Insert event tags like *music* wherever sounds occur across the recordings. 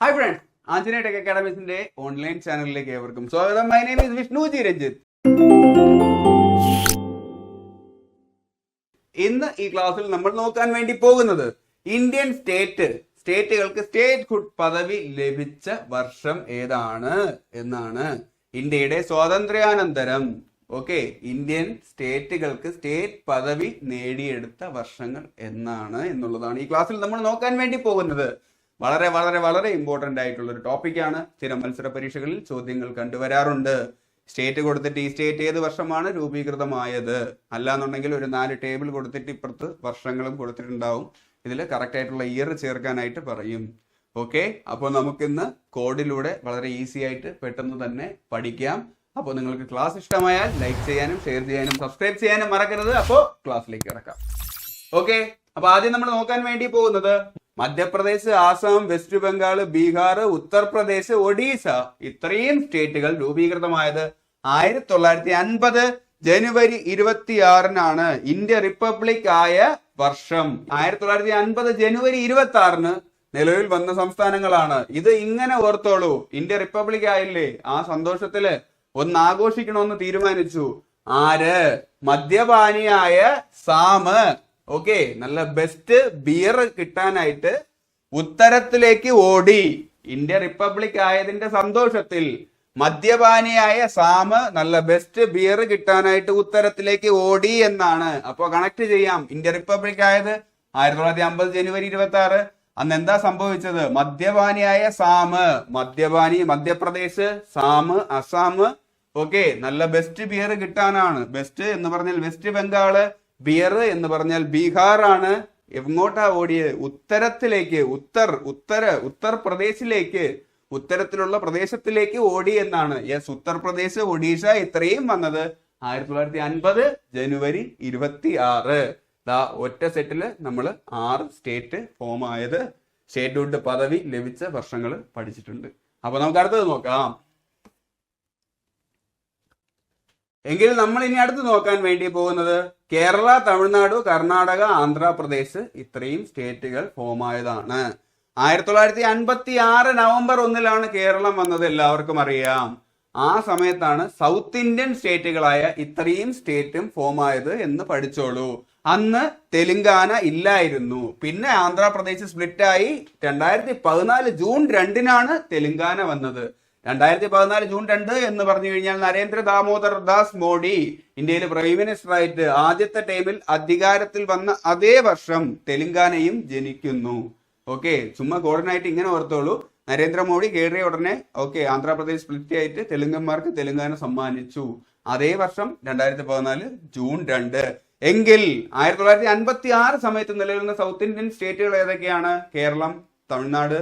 Hi friends Anjana tech അക്കാഡമിസിന്റെ online ചാനലിലേക്ക് ഏവർക്കും സ്വാഗതം. My name is Vishnu G Ranjith ഇന്ന് ഈ ക്ലാസ്സിൽ നമ്മൾ നോക്കാൻ വേണ്ടി പോകുന്നത് ഇന്ത്യൻ സ്റ്റേറ്റ് സ്റ്റേറ്റുകൾക്ക് സ്റ്റേറ്റ് ഹുഡ് പദവി ലഭിച്ച വർഷം ഏതാണ് എന്നാണ്. ഇന്ത്യയുടെ സ്വാതന്ത്ര്യാനന്തരം. ഓക്കെ ഇന്ത്യൻ സ്റ്റേറ്റുകൾക്ക് സ്റ്റേറ്റ് പദവി നേടിയെടുത്ത വർഷങ്ങൾ എന്നാണ് എന്നുള്ളതാണ് ഈ ക്ലാസ്സിൽ നമ്മൾ നോക്കാൻ വേണ്ടി പോകുന്നത്. വളരെ വളരെ വളരെ ഇമ്പോർട്ടന്റ് ആയിട്ടുള്ള ഒരു ടോപ്പിക്കാണ് ചില മത്സര പരീക്ഷകളിൽ ചോദ്യങ്ങൾ കണ്ടുവരാറുണ്ട്. സ്റ്റേറ്റ് കൊടുത്തിട്ട് ഈ സ്റ്റേറ്റ് ഏത് വർഷമാണ് രൂപീകൃതമായത്? അല്ലാന്നുണ്ടെങ്കിൽ ഒരു നാല് ടേബിൾ കൊടുത്തിട്ട് ഇപ്പുറത്ത് വർഷങ്ങളും കൊടുത്തിട്ടുണ്ടാവും. ഇതിൽ കറക്റ്റ് ആയിട്ടുള്ള ഇയർ ചേർക്കാനായിട്ട് പറയും. ഓക്കെ അപ്പോൾ നമുക്കിന്ന് കോഡിലൂടെ വളരെ ഈസി ആയിട്ട് പെട്ടെന്ന് തന്നെ പഠിക്കാം. അപ്പോൾ നിങ്ങൾക്ക് ക്ലാസ് ഇഷ്ടമായാൽ ലൈക്ക് ചെയ്യാനും ഷെയർ ചെയ്യാനും സബ്സ്ക്രൈബ് ചെയ്യാനും മറക്കരുത്. അപ്പോൾ ക്ലാസ്സിലേക്ക് ഇറക്കാം ഓക്കെ അപ്പോൾ ആദ്യം നമ്മൾ നോക്കാൻ വേണ്ടി പോകുന്നത് മധ്യപ്രദേശ് ആസാം വെസ്റ്റ് ബംഗാൾ ബീഹാർ ഉത്തർപ്രദേശ് ഒഡീസ ഇത്രയും സ്റ്റേറ്റുകൾ രൂപീകൃതമായത് ആയിരത്തി തൊള്ളായിരത്തി അൻപത് ജനുവരി ഇരുപത്തിയാറിനാണ് ഇന്ത്യ റിപ്പബ്ലിക് ആയ വർഷം. ആയിരത്തി തൊള്ളായിരത്തി അൻപത് ജനുവരി ഇരുപത്തി ആറിന് നിലവിൽ വന്ന സംസ്ഥാനങ്ങളാണ്. ഇത് ഇങ്ങനെ ഓർത്തോളൂ. ഇന്ത്യ റിപ്പബ്ലിക് ആയില്ലേ? ആ സന്തോഷത്തിൽ ഒന്ന് ആഘോഷിക്കണമെന്ന് തീരുമാനിച്ചു. ആര്? മദ്യപാനിയായ സാമ്. ഓക്കെ നല്ല ബെസ്റ്റ് ബിയർ കിട്ടാനായിട്ട് ഉത്തരത്തിലേക്ക് ഓടി. ഇന്ത്യ റിപ്പബ്ലിക് ആയതിന്റെ സന്തോഷത്തിൽ മദ്യപാനിയായ സാമ് നല്ല ബെസ്റ്റ് ബിയർ കിട്ടാനായിട്ട് ഉത്തരത്തിലേക്ക് ഓടി എന്നാണ്. അപ്പൊ കണക്ട് ചെയ്യാം. ഇന്ത്യ റിപ്പബ്ലിക് ആയത് ആയിരത്തി തൊള്ളായിരത്തി അമ്പത് ജനുവരി ഇരുപത്തി ആറ് അന്ന് എന്താ സംഭവിച്ചത്? മദ്യപാനിയായ സാമ് മദ്യപാനി മധ്യപ്രദേശ് സാമ് അസാം. ഓക്കെ നല്ല ബെസ്റ്റ് ബിയർ കിട്ടാനാണ്. ബെസ്റ്റ് എന്ന് പറഞ്ഞാൽ വെസ്റ്റ് ബംഗാൾ ബിയർ എന്ന് പറഞ്ഞാൽ ബീഹാറാണ്. എങ്ങോട്ടാ ഓടിയത് ഉത്തരത്തിലേക്ക് ഉത്തർ ഉത്തര ഉത്തർപ്രദേശിലേക്ക് ഉത്തരത്തിലുള്ള പ്രദേശത്തിലേക്ക് ഓടി എന്നാണ്. യെസ് ഉത്തർപ്രദേശ് ഒഡീഷ ഇത്രയും വന്നത് ആയിരത്തി തൊള്ളായിരത്തി അൻപത് ജനുവരി ഇരുപത്തി ആറ് ദാ ഒറ്റ സെറ്റിൽ നമ്മൾ ആറ് സ്റ്റേറ്റ് ഫോം ആയത് ഷെഡ്യൂൾഡ് പദവി ലഭിച്ച വർഷങ്ങൾ പഠിച്ചിട്ടുണ്ട്. അപ്പൊ നമുക്ക് അടുത്തത് നോക്കാം. എങ്കിൽ നമ്മൾ ഇനി അടുത്ത് നോക്കാൻ വേണ്ടി പോകുന്നത് കേരള തമിഴ്നാട് കർണാടക ആന്ധ്രാപ്രദേശ് ഇത്രയും സ്റ്റേറ്റുകൾ ഫോം ആയതാണ്. ആയിരത്തി തൊള്ളായിരത്തി അൻപത്തി ആറ് നവംബർ ഒന്നിലാണ് കേരളം വന്നത് എല്ലാവർക്കും അറിയാം. ആ സമയത്താണ് സൗത്ത് ഇന്ത്യൻ സ്റ്റേറ്റുകളായ ഇത്രയും സ്റ്റേറ്റും ഫോം ആയത് എന്ന് പഠിച്ചോളൂ. അന്ന് തെലുങ്കാന ഇല്ലായിരുന്നു. പിന്നെ ആന്ധ്രാപ്രദേശ് സ്പ്ലിറ്റായി രണ്ടായിരത്തി പതിനാല് ജൂൺ രണ്ടിനാണ് തെലുങ്കാന വന്നത്. രണ്ടായിരത്തി പതിനാല് ജൂൺ രണ്ട് എന്ന് പറഞ്ഞു കഴിഞ്ഞാൽ നരേന്ദ്ര ദാമോദർ ദാസ് മോഡി ഇന്ത്യയിൽ പ്രൈം മിനിസ്റ്റർ ആയിട്ട് ആദ്യത്തെ ടൈമിൽ അധികാരത്തിൽ വന്ന അതേ വർഷം തെലുങ്കാനയും ജനിക്കുന്നു. ഓക്കെ ചുമ്മാ കോർഡിനായിട്ട് ഇങ്ങനെ ഓർത്തോളൂ. നരേന്ദ്രമോദി കയറിയ ഉടനെ ഓക്കെ ആന്ധ്രാപ്രദേശ് സ്പ്ലിറ്റ് ആയിട്ട് തെലുങ്കന്മാർക്ക് തെലുങ്കാന സമ്മാനിച്ചു. അതേ വർഷം രണ്ടായിരത്തി പതിനാല് ജൂൺ രണ്ട്. എങ്കിൽ ആയിരത്തി തൊള്ളായിരത്തി അൻപത്തി ആറ് സമയത്ത് നിലനിൽക്കുന്ന സൗത്ത് ഇന്ത്യൻ സ്റ്റേറ്റുകൾ ഏതൊക്കെയാണ്? കേരളം തമിഴ്നാട്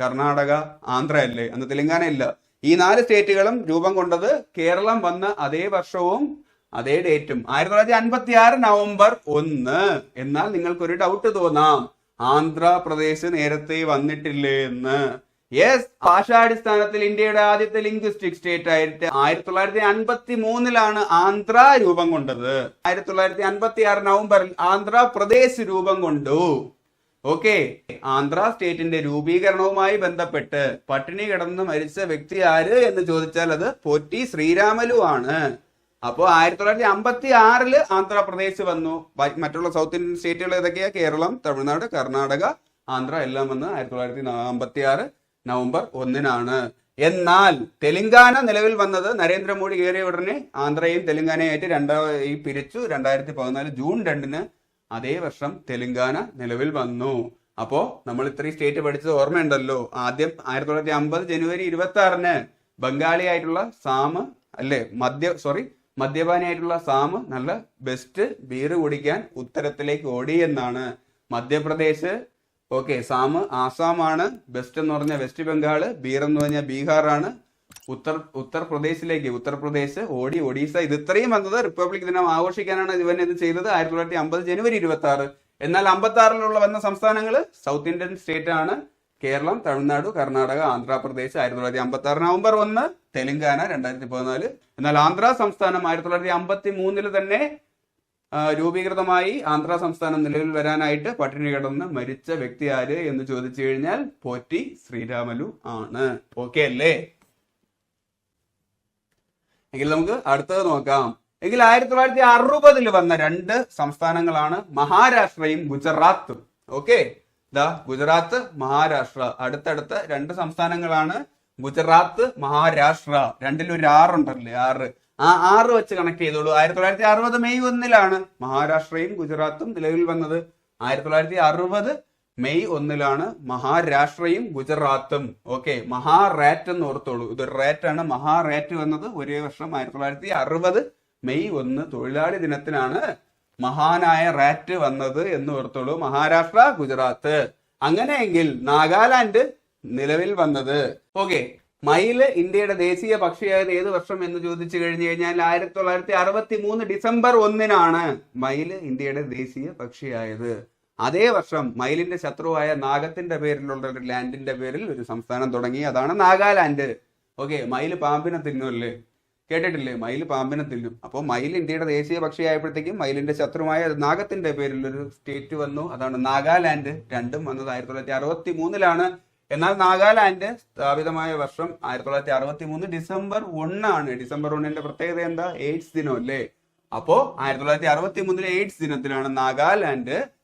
കർണാടക ആന്ധ്ര അല്ലേ അന്ന് തെലങ്കാന ഇല്ല. ഈ നാല് സ്റ്റേറ്റുകളും രൂപം കൊണ്ടത് കേരളം വന്ന അതേ വർഷവും അതേ ഡേറ്റും. ആയിരത്തി തൊള്ളായിരത്തി അൻപത്തി ആറ് നവംബർ ഒന്ന്. എന്നാൽ നിങ്ങൾക്കൊരു ഡൗട്ട് തോന്നാം. ആന്ധ്രാപ്രദേശ് നേരത്തെ വന്നിട്ടില്ലേ എന്ന്. യെസ് ഭാഷാടിസ്ഥാനത്തിൽ ഇന്ത്യയുടെ ആദ്യത്തെ ലിംഗ്വിസ്റ്റിക് സ്റ്റേറ്റ് ആയിട്ട് ആയിരത്തി തൊള്ളായിരത്തി അൻപത്തി മൂന്നിലാണ് ആന്ധ്ര രൂപം കൊണ്ടത്. ആയിരത്തി തൊള്ളായിരത്തി അൻപത്തി ആറ് നവംബറിൽ ആന്ധ്രാപ്രദേശ് രൂപം കൊണ്ടു. ഓക്കെ. ആന്ധ്ര സ്റ്റേറ്റിന്റെ രൂപീകരണവുമായി ബന്ധപ്പെട്ട് പട്ടിണി കിടന്ന് മരിച്ച വ്യക്തി ആര് എന്ന് ചോദിച്ചാൽ അത് പൊറ്റി ശ്രീരാമലു ആണ്. അപ്പോൾ ആയിരത്തി തൊള്ളായിരത്തി അമ്പത്തി ആറിൽ ആന്ധ്രാപ്രദേശ് വന്നു. മറ്റുള്ള സൗത്ത് ഇന്ത്യൻ സ്റ്റേറ്റുകൾ ഏതൊക്കെയാ? കേരളം തമിഴ്നാട് കർണാടക ആന്ധ്ര എല്ലാം വന്ന് ആയിരത്തി തൊള്ളായിരത്തി അമ്പത്തി ആറ് നവംബർ ഒന്നിനാണ്. എന്നാൽ തെലങ്കാന നിലവിൽ വന്നത് നരേന്ദ്രമോദി കയറിയ ഉടനെ ആന്ധ്രയും തെലുങ്കാനയായിട്ട് രണ്ടായി പിരിച്ചു. രണ്ടായിരത്തി പതിനാല് ജൂൺ രണ്ടിന് അതേ വർഷം തെലുങ്കാന നിലവിൽ വന്നു. അപ്പോ നമ്മൾ ഇത്രയും സ്റ്റേറ്റ് പഠിച്ചത് ഓർമ്മയുണ്ടല്ലോ. ആദ്യം ആയിരത്തി തൊള്ളായിരത്തി അമ്പത് ജനുവരി ഇരുപത്തി ആറിന് ബംഗാളി ആയിട്ടുള്ള സാമ് അല്ലേ മദ്യ സോറി മദ്യപാനിയായിട്ടുള്ള സാമ് നല്ല ബെസ്റ്റ് ബീർ കുടിക്കാൻ ഉത്തരത്തിലേക്ക് ഓടി എന്നാണ്. മധ്യപ്രദേശ് ഓക്കെ സാമ് ആസാമാണ് ബെസ്റ്റ് എന്ന് പറഞ്ഞാൽ വെസ്റ്റ് ബംഗാൾ ബീർ എന്ന് പറഞ്ഞാൽ ബീഹാറാണ്. ഉത്തർ ഉത്തർപ്രദേശിലേക്ക് ഉത്തർപ്രദേശ് ഓടി ഒഡീസ ഇത് ഇത്രയും വന്നത് റിപ്പബ്ലിക് ദിനം ആഘോഷിക്കാനാണ് ഇവൻ ഇത് ചെയ്തത്. ആയിരത്തി തൊള്ളായിരത്തി അമ്പത് ജനുവരി ഇരുപത്തി ആറ് എന്നാൽ അമ്പത്തി ആറിലുള്ള വന്ന സംസ്ഥാനങ്ങൾ സൗത്ത് ഇന്ത്യൻ സ്റ്റേറ്റ് ആണ് കേരളം തമിഴ്നാട് കർണാടക ആന്ധ്രാപ്രദേശ് ആയിരത്തി തൊള്ളായിരത്തി അമ്പത്തി ആറ് നവംബർ ഒന്ന് തെലങ്കാന രണ്ടായിരത്തി പതിനാല്. എന്നാൽ ആന്ധ്ര സംസ്ഥാനം ആയിരത്തി തൊള്ളായിരത്തി അമ്പത്തി മൂന്നിൽ തന്നെ രൂപീകൃതമായി ആന്ധ്ര സംസ്ഥാനം നിലവിൽ വരാനായിട്ട് പട്ടിണി കിടന്ന് മരിച്ച വ്യക്തി ആര് എന്ന് ചോദിച്ചു കഴിഞ്ഞാൽ പോറ്റി ശ്രീരാമലു ആണ്. ഓക്കെ അല്ലേ? എങ്കിൽ നമുക്ക് അടുത്തത് നോക്കാം. എങ്കിൽ ആയിരത്തി തൊള്ളായിരത്തി അറുപതിൽ വന്ന രണ്ട് സംസ്ഥാനങ്ങളാണ് മഹാരാഷ്ട്രയും ഗുജറാത്തും. ഓക്കെ? ദാ ഗുജറാത്ത് മഹാരാഷ്ട്ര. അടുത്തടുത്ത രണ്ട് സംസ്ഥാനങ്ങളാണ് ഗുജറാത്ത് മഹാരാഷ്ട്ര. രണ്ടിലൊരു ആറുണ്ടല്ലേ ആറ് ആ ആറ് വെച്ച് കണക്ട് ചെയ്തോളൂ. ആയിരത്തി തൊള്ളായിരത്തി അറുപത് മെയ് ഒന്നിലാണ് മഹാരാഷ്ട്രയും ഗുജറാത്തും നിലവിൽ വന്നത്. ആയിരത്തി തൊള്ളായിരത്തി അറുപത് മെയ് ഒന്നിലാണ് മഹാരാഷ്ട്രയും ഗുജറാത്തും. ഓക്കെ മഹാറാറ്റ് എന്ന് ഓർത്തോളൂ. ഇതൊരു ആണ്. മഹാറാറ്റ് വന്നത് ഒരേ വർഷം ആയിരത്തി തൊള്ളായിരത്തി അറുപത് മെയ് ഒന്ന് തൊഴിലാളി ദിനത്തിനാണ് മഹാനായ റാറ്റ് വന്നത് എന്ന് ഓർത്തോളൂ. മഹാരാഷ്ട്ര ഗുജറാത്ത്. അങ്ങനെയെങ്കിൽ നാഗാലാൻഡ് നിലവിൽ വന്നത്. ഓക്കെ മയിൽ ഇന്ത്യയുടെ ദേശീയ പക്ഷിയായത് ഏത് വർഷം എന്ന് ചോദിച്ചു കഴിഞ്ഞു കഴിഞ്ഞാൽ ആയിരത്തി തൊള്ളായിരത്തി അറുപത്തി മൂന്ന് ഡിസംബർ ഒന്നിനാണ് മയിൽ ഇന്ത്യയുടെ ദേശീയ പക്ഷിയായത്. അതേ വർഷം മയിലിന്റെ ശത്രുവായ നാഗത്തിന്റെ പേരിലുള്ള ഒരു ലാൻഡിന്റെ പേരിൽ ഒരു സംസ്ഥാനം തുടങ്ങി. അതാണ് നാഗാലാൻഡ്. ഓക്കെ മയിൽ പാമ്പിനെ തിന്നുമല്ലേ കേട്ടിട്ടില്ലേ? മയിൽ പാമ്പിനെ തിന്നും. അപ്പോൾ മയിൽ ഇന്ത്യയുടെ ദേശീയ പക്ഷിയായപ്പോഴത്തേക്കും മയിലിന്റെ ശത്രുമായ നാഗത്തിന്റെ പേരിൽ ഒരു സ്റ്റേറ്റ് വന്നു. അതാണ് നാഗാലാൻഡ്. രണ്ടും വന്നത് ആയിരത്തി തൊള്ളായിരത്തി അറുപത്തി മൂന്നിലാണ് എന്നാൽ നാഗാലാൻഡ് സ്ഥാപിതമായ വർഷം ആയിരത്തി തൊള്ളായിരത്തി അറുപത്തി മൂന്ന് ഡിസംബർ ഒന്നാണ്. ഡിസംബർ ഒന്നിന്റെ പ്രത്യേകത എന്താ? എയ്ഡ്സ് ദിനം അല്ലേ? അപ്പോ ആയിരത്തി തൊള്ളായിരത്തി അറുപത്തി മൂന്നിലെ എയ്ഡ്സ് ദിനത്തിലാണ് നാഗാലാൻഡ്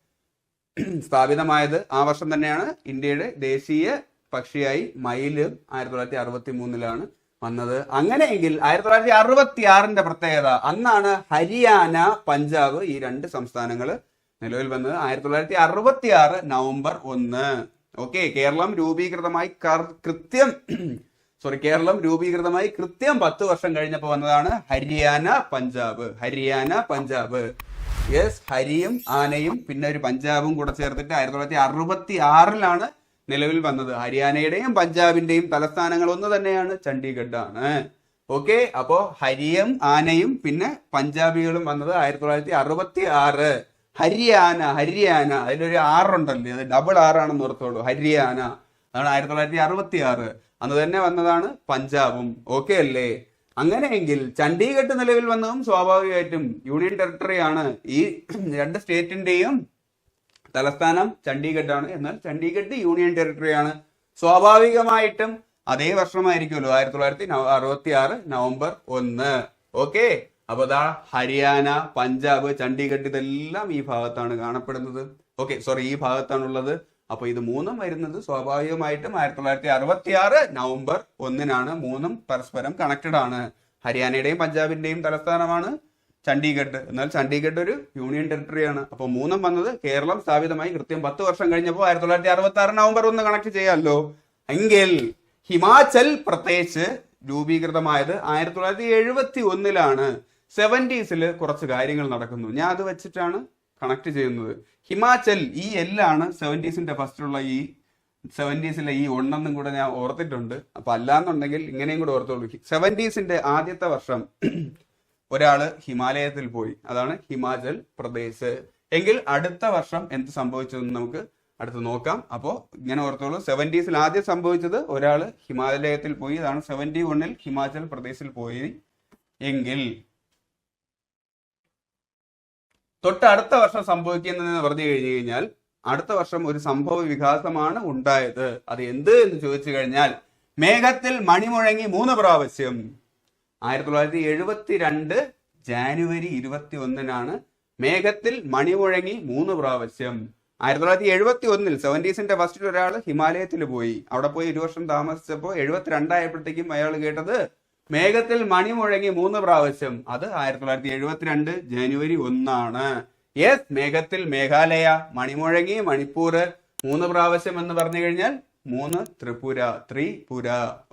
സ്ഥാപിതമായത് ആ വർഷം തന്നെയാണ് ഇന്ത്യയുടെ ദേശീയ പക്ഷിയായി മയിൽ ആയിരത്തി തൊള്ളായിരത്തി അറുപത്തി മൂന്നിലാണ് വന്നത്. അങ്ങനെയെങ്കിൽ ആയിരത്തി തൊള്ളായിരത്തി അറുപത്തി ആറിന്റെ പ്രത്യേകത അന്നാണ് ഹരിയാന പഞ്ചാബ് ഈ രണ്ട് സംസ്ഥാനങ്ങൾ നിലവിൽ വന്നത്. ആയിരത്തി തൊള്ളായിരത്തി അറുപത്തി ആറ് നവംബർ ഒന്ന്. ഓക്കെ കേരളം രൂപീകൃതമായി കൃത്യം *clears throat* സോറി കേരളം രൂപീകൃതമായി കൃത്യം പത്ത് വർഷം കഴിഞ്ഞപ്പോൾ വന്നതാണ് ഹരിയാന പഞ്ചാബ്. ഹരിയാന പഞ്ചാബ്. യെസ് ഹരിയും ആനയും പിന്നെ ഒരു പഞ്ചാബും കൂടെ ചേർത്തിട്ട് ആയിരത്തി തൊള്ളായിരത്തി അറുപത്തി ആറിലാണ് നിലവിൽ വന്നത്. ഹരിയാനയുടെയും പഞ്ചാബിന്റെയും തലസ്ഥാനങ്ങൾ ഒന്ന് തന്നെയാണ് ചണ്ഡീഗഡ് ആണ് ഓക്കെ അപ്പോ ഹരിയും ആനയും പിന്നെ പഞ്ചാബികളും വന്നത് ആയിരത്തി തൊള്ളായിരത്തി അറുപത്തി ആറ് ഹരിയാന ഹരിയാന അതിലൊരു ആറുണ്ടല്ലേ അത് ഡബിൾ ആറാണെന്ന് ഓർത്തോളൂ. ഹരിയാന. അതാണ് ആയിരത്തി തൊള്ളായിരത്തി അറുപത്തി ആറ് അന്ന് തന്നെ വന്നതാണ് പഞ്ചാബും. ഓക്കെ അല്ലേ? അങ്ങനെയെങ്കിൽ ചണ്ഡീഗഡ് നിലവിൽ വന്നതും സ്വാഭാവികമായിട്ടും യൂണിയൻ ടെറിട്ടറി ആണ്. ഈ രണ്ട് സ്റ്റേറ്റിന്റെയും തലസ്ഥാനം ചണ്ഡീഗഡ് ആണ്. എന്നാൽ ചണ്ഡീഗഡ് യൂണിയൻ ടെറിട്ടറി ആണ്. സ്വാഭാവികമായിട്ടും അതേ വർഷമായിരിക്കുമല്ലോ. ആയിരത്തി തൊള്ളായിരത്തി അറുപത്തി ആറ് നവംബർ ഒന്ന്. ഓക്കെ? അപ്പൊ ദാ ഹരിയാന പഞ്ചാബ് ചണ്ഡീഗഡ് ഇതെല്ലാം ഈ ഭാഗത്താണ് കാണപ്പെടുന്നത്. ഓക്കെ സോറി ഈ ഭാഗത്താണുള്ളത്. അപ്പൊ ഇത് മൂന്നും വരുന്നത് സ്വാഭാവികമായിട്ടും ആയിരത്തി തൊള്ളായിരത്തി അറുപത്തി ആറ് നവംബർ ഒന്നിനാണ്. മൂന്നും പരസ്പരം കണക്റ്റഡ് ആണ്. ഹരിയാനയുടെയും പഞ്ചാബിന്റെയും തലസ്ഥാനമാണ് ചണ്ഡീഗഡ്. എന്നാൽ ചണ്ഡീഗഡ് ഒരു യൂണിയൻ ടെറിട്ടറിയാണ് അപ്പൊ അപ്പോൾ മൂന്നും വന്നത് കേരളം സ്ഥാപിതമായി കൃത്യം പത്ത് വർഷം കഴിഞ്ഞപ്പോൾ ആയിരത്തി തൊള്ളായിരത്തി അറുപത്തി ആറ് നവംബർ ഒന്ന് കണക്ട് ചെയ്യാമല്ലോ. എങ്കിൽ ഹിമാചൽ പ്രദേശ് രൂപീകൃതമായത് ആയിരത്തി തൊള്ളായിരത്തി എഴുപത്തി ഒന്നിലാണ് സെവന്റീസിൽ കുറച്ച് കാര്യങ്ങൾ നടക്കുന്നു. ഞാൻ അത് വെച്ചിട്ടാണ് കണക്ട് ചെയ്യുന്നത്. ഹിമാചൽ ഈ എല്ലാണ് സെവന്റീസിന്റെ ഫസ്റ്റിലുള്ള ഈ സെവന്റീസിലെ ഈ ഒന്നെന്നും കൂടെ ഞാൻ ഓർത്തിട്ടുണ്ട്. അപ്പൊ അല്ലാന്നുണ്ടെങ്കിൽ ഇങ്ങനെയും കൂടെ ഓർത്തോളൂ. സെവന്റീസിന്റെ ആദ്യത്തെ വർഷം *clears throat* ഒരാൾ ഹിമാലയത്തിൽ പോയി. അതാണ് ഹിമാചൽ പ്രദേശ്. എങ്കിൽ അടുത്ത വർഷം എന്ത് സംഭവിച്ചതെന്ന് നമുക്ക് അടുത്ത് നോക്കാം. അപ്പോൾ ഇങ്ങനെ ഓർത്തോളൂ. സെവന്റീസിൽ ആദ്യം സംഭവിച്ചത് ഒരാൾ ഹിമാലയത്തിൽ പോയി. അതാണ് സെവന്റി വണ്ണിൽ ഹിമാചൽ പ്രദേശിൽ പോയി. എങ്കിൽ തൊട്ട് അടുത്ത വർഷം സംഭവിക്കുന്നതെന്ന് പറഞ്ഞു കഴിഞ്ഞു കഴിഞ്ഞാൽ അടുത്ത വർഷം ഒരു സംഭവ വികാസമാണ് ഉണ്ടായത്. അത് എന്ത് എന്ന് ചോദിച്ചു കഴിഞ്ഞാൽ മേഘത്തിൽ മണിമുഴങ്ങി മൂന്ന് പ്രാവശ്യം. ആയിരത്തി തൊള്ളായിരത്തി എഴുപത്തി രണ്ട് ജാനുവരി ഇരുപത്തി ഒന്നിനാണ് മേഘത്തിൽ മണിമുഴങ്ങി മൂന്ന് പ്രാവശ്യം. ആയിരത്തി തൊള്ളായിരത്തി എഴുപത്തി ഒന്നിൽ സെവന്റീസിന്റെ ഫസ്റ്റിൽ ഒരാൾ ഹിമാലയത്തിൽ പോയി. അവിടെ പോയി ഒരു വർഷം താമസിച്ചപ്പോൾ എഴുപത്തിരണ്ടായപ്പോഴത്തേക്കും അയാൾ കേട്ടത് മേഘത്തിൽ മണി മുഴങ്ങി മൂന്ന് പ്രാവശ്യം. അത് ആയിരത്തി തൊള്ളായിരത്തി എഴുപത്തിരണ്ട് ജനുവരി ഒന്നാണ്. യെസ് മേഘത്തിൽ മേഘാലയ മണിമുഴങ്ങി മണിപ്പൂർ മൂന്ന് പ്രാവശ്യം എന്ന് പറഞ്ഞു കഴിഞ്ഞാൽ മൂന്ന് ത്രിപുര ത്രിപുര.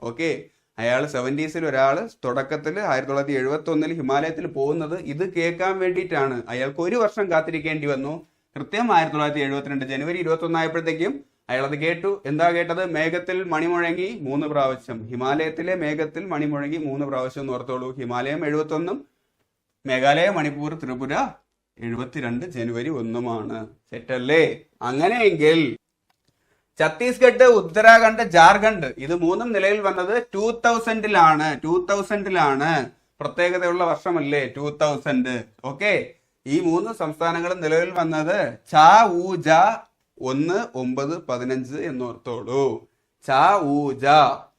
ഓക്കെ. അയാൾ സെവന്റീസിൽ ഒരാൾ തുടക്കത്തിൽ ആയിരത്തി തൊള്ളായിരത്തി എഴുപത്തി ഒന്നിൽ ഹിമാലയത്തിൽ പോകുന്നത് ഇത് കേൾക്കാൻ വേണ്ടിയിട്ടാണ്. അയാൾക്ക് ഒരു വർഷം കാത്തിരിക്കേണ്ടി വന്നു. കൃത്യം ആയിരത്തി തൊള്ളായിരത്തി എഴുപത്തിരണ്ട് ജനുവരി ഇരുപത്തി ഒന്നായപ്പോഴത്തേക്കും അയാൾ അത് കേട്ടു. എന്താ കേട്ടത്? മേഘത്തിൽ മണിമുഴങ്ങി മൂന്ന് പ്രാവശ്യം. ഹിമാലയത്തിലെ മേഘത്തിൽ മണിമുഴങ്ങി മൂന്ന് പ്രാവശ്യം ഓർത്തോളൂ. ഹിമാലയം എഴുപത്തി ഒന്നും മേഘാലയ മണിപ്പൂർ ത്രിപുര എഴുപത്തിരണ്ട് ജനുവരി ഒന്നുമാണ്. സെറ്റല്ലേ? അങ്ങനെയെങ്കിൽ ഛത്തീസ്ഗഡ് ഉത്തരാഖണ്ഡ് ജാർഖണ്ഡ് ഇത് മൂന്നും നിലയിൽ വന്നത് ടൂ തൗസൻഡിലാണ് ടൂ തൗസൻഡിലാണ് പ്രത്യേകതയുള്ള വർഷമല്ലേ? Two thousand okay. ഈ മൂന്ന് സംസ്ഥാനങ്ങളും നിലവിൽ വന്നത് ച ഊ ജ ഒന്ന് ഒമ്പത് പതിനഞ്ച് എന്നോർത്തോളൂ. ച ഊ ജ.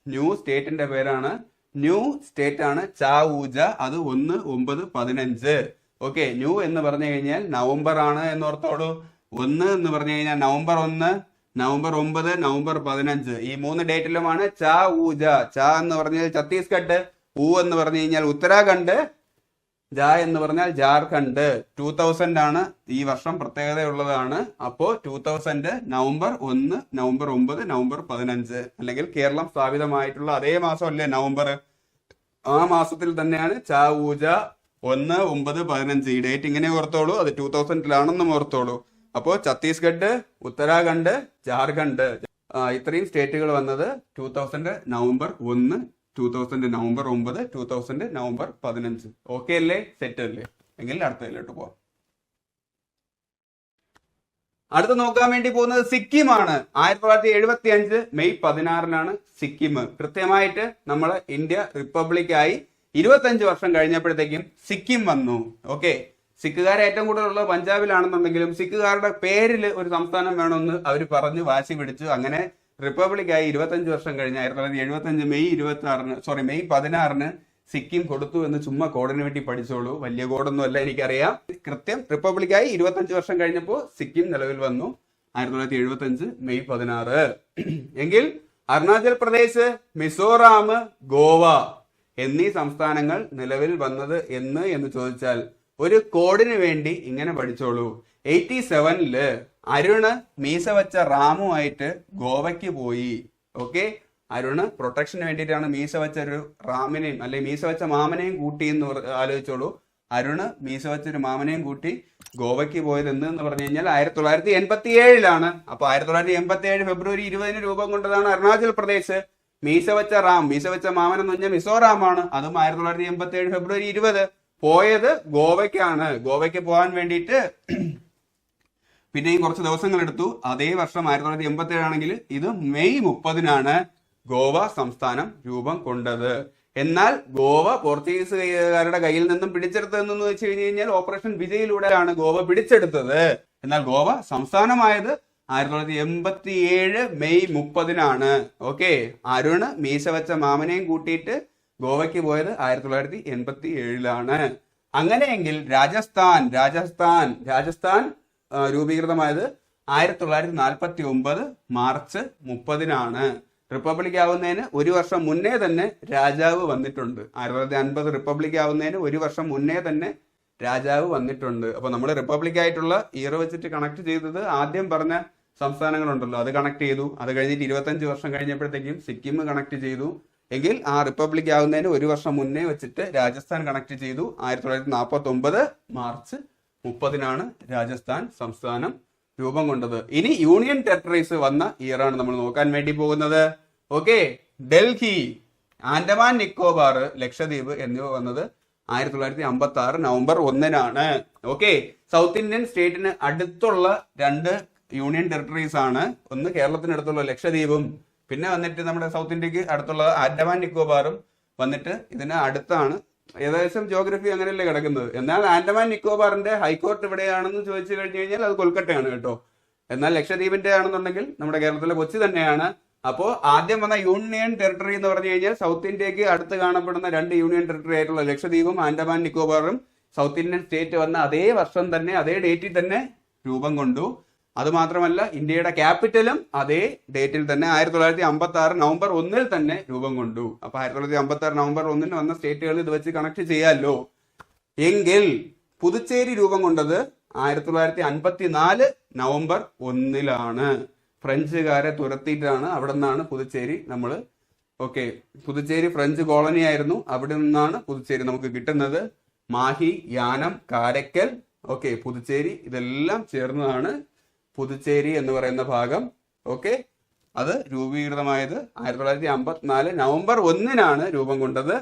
ന്യൂ സ്റ്റേറ്റിന്റെ പേരാണ്. ന്യൂ സ്റ്റേറ്റ് ആണ് ച ഊജ അത് ഒന്ന് ഒമ്പത് പതിനഞ്ച്. ഓക്കെ ന്യൂ എന്ന് പറഞ്ഞു കഴിഞ്ഞാൽ നവംബർ ആണ് എന്നോർത്തോളൂ. ഒന്ന് എന്ന് പറഞ്ഞു കഴിഞ്ഞാൽ നവംബർ ഒന്ന് നവംബർ ഒമ്പത് നവംബർ പതിനഞ്ച്. ഈ മൂന്ന് ഡേറ്റിലുമാണ് ച ഊജ ച എന്ന് പറഞ്ഞാൽ ഛത്തീസ്ഗഡ് ഊ എന്ന് പറഞ്ഞു കഴിഞ്ഞാൽ ഉത്തരാഖണ്ഡ് ജ എന്ന് പറഞ്ഞാൽ ജാർഖണ്ഡ്. ടൂ തൗസൻഡ് ആണ് ഈ വർഷം പ്രത്യേകതയുള്ളതാണ്. അപ്പോ ടൂ തൗസൻഡ് നവംബർ ഒന്ന് നവംബർ ഒമ്പത് നവംബർ പതിനഞ്ച്. അല്ലെങ്കിൽ കേരളം സ്ഥാപിതമായിട്ടുള്ള അതേ മാസം അല്ലേ നവംബർ? ആ മാസത്തിൽ തന്നെയാണ് ചാ ഊജ ഒന്ന് ഒമ്പത് പതിനഞ്ച്. ഈ ഡേറ്റ് ഇങ്ങനെ ഓർത്തോളൂ. അത് ടൂ തൗസൻഡിലാണെന്നും ഓർത്തോളൂ. അപ്പോ ഛത്തീസ്ഗഡ് ഉത്തരാഖണ്ഡ് ജാർഖണ്ഡ്. ഇത്രയും സ്റ്റേറ്റുകൾ വന്നത് ടൂ തൗസൻഡ് നവംബർ ഒന്ന് ടൂ തൗസൻഡ് നവംബർ ഒമ്പത് ടൂ തൗസൻഡ് നവംബർ പതിനഞ്ച്. ഓക്കെ അല്ലേ? സെറ്റ് അല്ലേ? എങ്കിൽ അടുത്തതിലോട്ട് പോവാം. അടുത്ത് നോക്കാൻ വേണ്ടി പോകുന്നത് സിക്കിം ആണ് ആയിരത്തി തൊള്ളായിരത്തി എഴുപത്തി അഞ്ച് മെയ് പതിനാറിനാണ് സിക്കിം. കൃത്യമായിട്ട് നമ്മൾ ഇന്ത്യ റിപ്പബ്ലിക്കായി ഇരുപത്തഞ്ച് വർഷം കഴിഞ്ഞപ്പോഴത്തേക്കും സിക്കിം വന്നു. ഓക്കെ സിഖുകാരെ ഏറ്റവും കൂടുതലുള്ളത് പഞ്ചാബിലാണെന്നുണ്ടെങ്കിലും സിഖുകാരുടെ പേരിൽ ഒരു സംസ്ഥാനം വേണമെന്ന് അവർ പറഞ്ഞു വാശി പിടിച്ചു. അങ്ങനെ റിപ്പബ്ലിക്കായി ഇരുപത്തഞ്ച് വർഷം കഴിഞ്ഞ് ആയിരത്തി തൊള്ളായിരത്തി എഴുപത്തി അഞ്ച് മെയ് ഇരുപത്തി ആറിന് സോറി മെയ് പതിനാറിന് സിക്കിം കൊടുത്തു എന്ന് ചുമ്മാ കോഡിന് വേണ്ടി പഠിച്ചോളൂ. വലിയ കോഡൊന്നും അല്ല എനിക്കറിയാം. കൃത്യം റിപ്പബ്ലിക്കായി ഇരുപത്തഞ്ച് വർഷം കഴിഞ്ഞപ്പോൾ സിക്കിം നിലവിൽ വന്നു. ആയിരത്തി തൊള്ളായിരത്തി എഴുപത്തി അഞ്ച് മെയ് പതിനാറ്. എങ്കിൽ അരുണാചൽ പ്രദേശ് മിസോറാം ഗോവ എന്നീ സംസ്ഥാനങ്ങൾ നിലവിൽ വന്നത് എന്ന് എന്ന് ചോദിച്ചാൽ ഒരു കോഡിന് വേണ്ടി ഇങ്ങനെ പഠിച്ചോളൂ. എയ്റ്റി സെവനിൽ അരുണ് മീസ വെച്ച റാമുമായിട്ട് ഗോവയ്ക്ക് പോയി. ഓക്കെ? അരുണ് പ്രൊട്ടക്ഷന് വേണ്ടിയിട്ടാണ് മീസ വെച്ച ഒരു റാമിനെയും അല്ലെ മീസ വെച്ച മാമനെയും കൂട്ടി എന്ന് ആലോചിച്ചോളൂ. അരുണ് മീസ വെച്ച ഒരു മാമനെയും കൂട്ടി ഗോവയ്ക്ക് പോയത് എന്ന് പറഞ്ഞു കഴിഞ്ഞാൽ ആയിരത്തി തൊള്ളായിരത്തി എൺപത്തി ഏഴിലാണ് അപ്പൊ ആയിരത്തി തൊള്ളായിരത്തി എൺപത്തി ഏഴ് ഫെബ്രുവരി ഇരുപതിന് രൂപം കൊണ്ടതാണ് അരുണാചൽ പ്രദേശ്. മീസ വെച്ച റാം മീസ വെച്ച മാമൻ എന്ന് പറഞ്ഞാൽ മിസോറാമാണ്. അതും ആയിരത്തി തൊള്ളായിരത്തി എൺപത്തി ഏഴ് ഫെബ്രുവരി ഇരുപത്. പോയത് ഗോവയ്ക്കാണ്. ഗോവയ്ക്ക് പോകാൻ വേണ്ടിയിട്ട് പിന്നെയും കുറച്ച് ദിവസങ്ങൾ എടുത്തു അതേ വർഷം ആയിരത്തി തൊള്ളായിരത്തി എൺപത്തി ഏഴാണെങ്കിൽ ഇത് മെയ് മുപ്പതിനാണ് ഗോവ സംസ്ഥാനം രൂപം കൊണ്ടത്. എന്നാൽ ഗോവ പോർച്ചുഗീസുകാരുടെ കയ്യിൽ നിന്നും പിടിച്ചെടുത്തതെന്ന് വെച്ച് കഴിഞ്ഞു കഴിഞ്ഞാൽ ഓപ്പറേഷൻ വിജയിലൂടെയാണ് ഗോവ പിടിച്ചെടുത്തത്. എന്നാൽ ഗോവ സംസ്ഥാനമായത് ആയിരത്തി തൊള്ളായിരത്തി എൺപത്തി ഏഴ് മെയ് മുപ്പതിനാണ്. ഓക്കെ. അരുണ് മീശ വെച്ച മാമനെയും കൂട്ടിയിട്ട് ഗോവയ്ക്ക് പോയത് ആയിരത്തി തൊള്ളായിരത്തി എൺപത്തി ഏഴിലാണ് അങ്ങനെയെങ്കിൽ രാജസ്ഥാൻ രാജസ്ഥാൻ രാജസ്ഥാൻ രൂപീകൃതമായത് ആയിരത്തി തൊള്ളായിരത്തി നാൽപ്പത്തി ഒമ്പത് മാർച്ച് മുപ്പതിനാണ്. റിപ്പബ്ലിക് ആവുന്നതിന് ഒരു വർഷം മുന്നേ തന്നെ രാജാവ് വന്നിട്ടുണ്ട്. ആയിരത്തി തൊള്ളായിരത്തി അൻപത് റിപ്പബ്ലിക് ആവുന്നതിന് ഒരു വർഷം മുന്നേ തന്നെ രാജാവ് വന്നിട്ടുണ്ട്. അപ്പൊ നമ്മൾ റിപ്പബ്ലിക് ആയിട്ടുള്ള ഇയർ വെച്ചിട്ട് കണക്ട് ചെയ്തത് ആദ്യം പറഞ്ഞ സംസ്ഥാനങ്ങളുണ്ടല്ലോ. അത് കണക്ട് ചെയ്തു. അത് കഴിഞ്ഞിട്ട് ഇരുപത്തഞ്ച് വർഷം കഴിഞ്ഞപ്പോഴത്തേക്കും സിക്കിം കണക്ട് ചെയ്തു. എങ്കിൽ ആ റിപ്പബ്ലിക് ആവുന്നതിന് ഒരു വർഷം മുന്നേ വെച്ചിട്ട് രാജസ്ഥാൻ കണക്ട് ചെയ്തു. ആയിരത്തി തൊള്ളായിരത്തി നാൽപ്പത്തി ഒമ്പത് മാർച്ച് മുപ്പതിനാണ് രാജസ്ഥാൻ സംസ്ഥാനം രൂപം കൊണ്ടത്. ഇനി യൂണിയൻ ടെറിട്ടറീസ് വന്ന ഇയറാണ് നമ്മൾ നോക്കാൻ വേണ്ടി പോകുന്നത്. ഓക്കെ ഡൽഹി ആൻഡമാൻ നിക്കോബാർ ലക്ഷദ്വീപ് എന്നിവ വന്നത് ആയിരത്തി തൊള്ളായിരത്തി അമ്പത്തി ആറ് നവംബർ ഒന്നിനാണ്. ഓക്കെ സൗത്ത് ഇന്ത്യൻ സ്റ്റേറ്റിന് അടുത്തുള്ള രണ്ട് യൂണിയൻ ടെറിട്ടറീസ് ആണ്. ഒന്ന് കേരളത്തിനടുത്തുള്ള ലക്ഷദ്വീപും പിന്നെ വന്നിട്ട് നമ്മുടെ സൗത്ത് ഇന്ത്യയ്ക്ക് അടുത്തുള്ള ആൻഡമാൻ നിക്കോബാറും വന്നിട്ട് ഇതിന് അടുത്താണ് ഏകദേശം ജോഗ്രഫി അങ്ങനെയല്ലേ കിടക്കുന്നത്. എന്നാൽ ആൻഡമാൻ നിക്കോബാറിന്റെ ഹൈക്കോർട്ട് എവിടെയാണെന്ന് ചോദിച്ചു കഴിഞ്ഞു കഴിഞ്ഞാൽ അത് കൊൽക്കട്ടയാണ് കേട്ടോ. എന്നാൽ ലക്ഷദ്വീപിന്റെ ആണെന്നുണ്ടെങ്കിൽ നമ്മുടെ കേരളത്തിലെ കൊച്ചി തന്നെയാണ്. അപ്പോൾ ആദ്യം വന്ന യൂണിയൻ ടെറിട്ടറി എന്ന് പറഞ്ഞു കഴിഞ്ഞാൽ സൗത്ത് ഇന്ത്യയ്ക്ക് അടുത്ത് കാണപ്പെടുന്ന രണ്ട് യൂണിയൻ ടെറിട്ടറി ആയിട്ടുള്ള ലക്ഷദ്വീപും ആൻഡമാൻ നിക്കോബാറും സൗത്ത് ഇന്ത്യൻ സ്റ്റേറ്റ് വന്ന അതേ വർഷം തന്നെ അതേ ഡേറ്റിൽ തന്നെ രൂപം കൊണ്ടു. അത് മാത്രമല്ല ഇന്ത്യയുടെ ക്യാപിറ്റലും അതേ ഡേറ്റിൽ തന്നെ ആയിരത്തി തൊള്ളായിരത്തി അമ്പത്തി ആറ് നവംബർ ഒന്നിൽ തന്നെ രൂപം കൊണ്ടു. അപ്പൊ ആയിരത്തി തൊള്ളായിരത്തി അമ്പത്തി ആറ് നവംബർ ഒന്നിന് വന്ന സ്റ്റേറ്റുകൾ ഇത് വെച്ച് കണക്ട് ചെയ്യാമല്ലോ എങ്കിൽ പുതുച്ചേരി രൂപം കൊണ്ടത് ആയിരത്തി തൊള്ളായിരത്തി അൻപത്തി നവംബർ ഒന്നിലാണ്. ഫ്രഞ്ചുകാരെ തുരത്തിയിട്ടാണ് അവിടെ നിന്നാണ് പുതുച്ചേരി നമ്മൾ ഓക്കെ പുതുച്ചേരി ഫ്രഞ്ച് കോളനി ആയിരുന്നു. അവിടെ നിന്നാണ് പുതുച്ചേരി നമുക്ക് കിട്ടുന്നത്. മാഹി യാനം കാരക്കൽ ഓക്കെ പുതുച്ചേരി ഇതെല്ലാം ചേർന്നതാണ്. പുതുച്ചേരി എന്ന് പറയുന്ന ഭാഗം ഓക്കെ? അത് രൂപീകൃതമായത് ആയിരത്തി തൊള്ളായിരത്തി അമ്പത്തിനാല് നവംബർ ഒന്നിനാണ് രൂപം കൊണ്ടത്.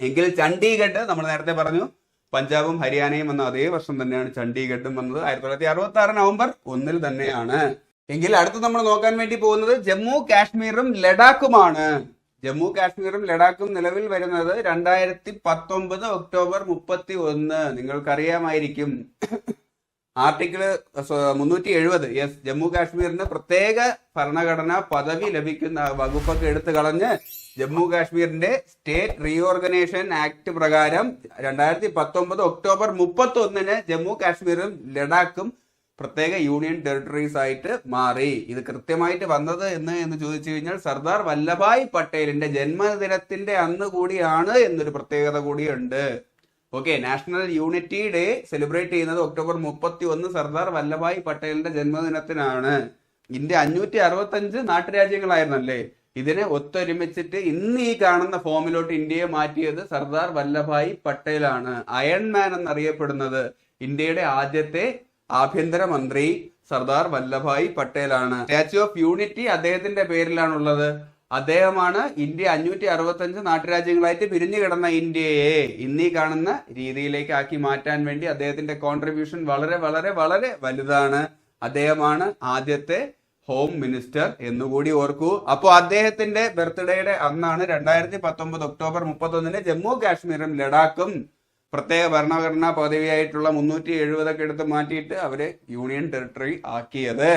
എങ്കിൽ ചണ്ഡീഗഡ് നമ്മൾ നേരത്തെ പറഞ്ഞു പഞ്ചാബും ഹരിയാനയും വന്ന അതേ വർഷം തന്നെയാണ് ചണ്ഡീഗഡും വന്നത്. ആയിരത്തി തൊള്ളായിരത്തി അറുപത്തി ആറ് നവംബർ ഒന്നിൽ തന്നെയാണ്. എങ്കിൽ അടുത്ത് നമ്മൾ നോക്കാൻ വേണ്ടി പോകുന്നത് ജമ്മു കാശ്മീരും ലഡാക്കുമാണ്. ജമ്മു കാശ്മീരും ലഡാക്കും നിലവിൽ വരുന്നത് രണ്ടായിരത്തി പത്തൊമ്പത് ഒക്ടോബർ മുപ്പത്തി ഒന്ന് നിങ്ങൾക്കറിയാമായിരിക്കും. ആർട്ടിക്കിൾ മുന്നൂറ്റി എഴുപത് യെസ് ജമ്മു കാശ്മീരിന് പ്രത്യേക ഭരണഘടന പദവി ലഭിക്കുന്ന വകുപ്പൊക്കെ എടുത്തു കളഞ്ഞ് ജമ്മു കാശ്മീരിന്റെ സ്റ്റേറ്റ് റീഓർഗനൈസേഷൻ ആക്ട് പ്രകാരം രണ്ടായിരത്തി പത്തൊമ്പത് ഒക്ടോബർ മുപ്പത്തി ഒന്നിന് ജമ്മു കാശ്മീരും ലഡാക്കും പ്രത്യേക യൂണിയൻ ടെറിട്ടറീസ് ആയിട്ട് മാറി. ഇത് കൃത്യമായിട്ട് വന്നത് എന്ന് എന്ന് ചോദിച്ചു കഴിഞ്ഞാൽ സർദാർ വല്ലഭായ് പട്ടേലിന്റെ ജന്മദിനത്തിന്റെ അന്ന് കൂടിയാണ് എന്നൊരു പ്രത്യേകത കൂടിയുണ്ട്. Okay national unity day celebrate ചെയ്യുന്നത് ഒക്ടോബർ മുപ്പത്തി ഒന്ന് സർദാർ വല്ലഭായ് പട്ടേലിന്റെ ജന്മദിനത്തിനാണ്. ഇന്ത്യ അഞ്ഞൂറ്റി അറുപത്തി അഞ്ച് നാട്ടുരാജ്യങ്ങളായിരുന്നല്ലേ? ഇതിനെ ഒത്തൊരുമിച്ചിട്ട് ഇന്ന് ഈ കാണുന്ന ഫോമിലോട്ട് ഇന്ത്യയെ മാറ്റിയത് സർദാർ വല്ലഭായ് പട്ടേലാണ്. അയൺമാൻ എന്നറിയപ്പെടുന്നത് ഇന്ത്യയുടെ ആദ്യത്തെ ആഭ്യന്തര മന്ത്രി സർദാർ വല്ലഭായ് പട്ടേലാണ്. സ്റ്റാച്യു ഓഫ് യൂണിറ്റി അദ്ദേഹത്തിന്റെ പേരിലാണുള്ളത്. അദ്ദേഹമാണ് ഇന്ത്യ അഞ്ഞൂറ്റി അറുപത്തഞ്ച് നാട്ടുരാജ്യങ്ങളായിട്ട് പിരിഞ്ഞു കിടന്ന ഇന്ത്യയെ ഇന്നീ കാണുന്ന രീതിയിലേക്ക് ആക്കി മാറ്റാൻ വേണ്ടി അദ്ദേഹത്തിന്റെ കോൺട്രിബ്യൂഷൻ വളരെ വളരെ വളരെ വലുതാണ്. അദ്ദേഹമാണ് ആദ്യത്തെ ഹോം മിനിസ്റ്റർ എന്നുകൂടി ഓർക്കൂ. അപ്പോൾ അദ്ദേഹത്തിന്റെ ബർത്ത്ഡേയുടെ അന്നാണ് രണ്ടായിരത്തി പത്തൊമ്പത് ഒക്ടോബർ മുപ്പത്തൊന്നിന് ജമ്മു കാശ്മീരും ലഡാക്കും പ്രത്യേക ഭരണഘടനാ പദവിയായിട്ടുള്ള മുന്നൂറ്റി എഴുപതൊക്കെ എടുത്ത് മാറ്റിയിട്ട് അവർ യൂണിയൻ ടെറിട്ടറി ആക്കിയത്.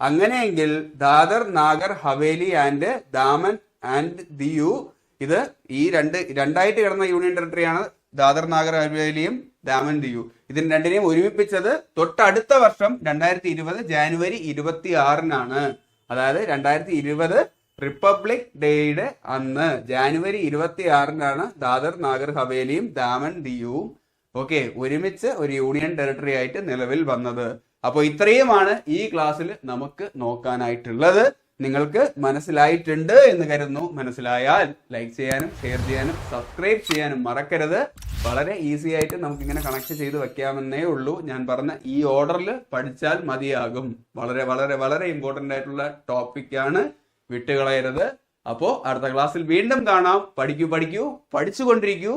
അങ്ങനെയെങ്കിൽ ദാദർ നാഗർ ഹവേലി ആൻഡ് ദാമൻ ആൻഡ് ദിയു ഇത് ഈ രണ്ട് രണ്ടായിട്ട് കിടന്ന യൂണിയൻ ടെറിട്ടറിയാണ് ദാദർ നാഗർ ഹവേലിയും ദാമൻ ദിയു. ഇതിന് രണ്ടിനെയും ഒരുമിപ്പിച്ചത് തൊട്ടടുത്ത വർഷം രണ്ടായിരത്തി ഇരുപത് ജാനുവരി ഇരുപത്തി ആറിനാണ് അതായത് രണ്ടായിരത്തി ഇരുപത് റിപ്പബ്ലിക് ഡേയുടെ അന്ന് ജാനുവരി ഇരുപത്തി ആറിനാണ് ദാദർ നാഗർ ഹവേലിയും ദാമൻ ദിയുവും ഓക്കെ ഒരുമിച്ച് ഒരു യൂണിയൻ ടെറിട്ടറി ആയിട്ട് നിലവിൽ വന്നത്. അപ്പോൾ ഇത്രയുമാണ് ഈ ക്ലാസ്സിൽ നമുക്ക് നോക്കാനായിട്ടുള്ളത്. നിങ്ങൾക്ക് മനസ്സിലായിട്ടുണ്ട് എന്ന് കരുതുന്നു. മനസ്സിലായാൽ ലൈക്ക് ചെയ്യാനും ഷെയർ ചെയ്യാനും സബ്സ്ക്രൈബ് ചെയ്യാനും മറക്കരുത്. വളരെ ഈസി ആയിട്ട് നമുക്കിങ്ങനെ കണക്ട് ചെയ്ത് വെക്കാമെന്നേ ഉള്ളൂ. ഞാൻ പറഞ്ഞ ഈ ഓർഡറിൽ പഠിച്ചാൽ മതിയാകും. വളരെ വളരെ വളരെ ഇമ്പോർട്ടന്റ് ആയിട്ടുള്ള ടോപ്പിക്കാണ് വിട്ടുകളയരുത്. അപ്പോൾ അടുത്ത ക്ലാസ്സിൽ വീണ്ടും കാണാം. പഠിക്കൂ പഠിക്കൂ പഠിച്ചുകൊണ്ടിരിക്കൂ.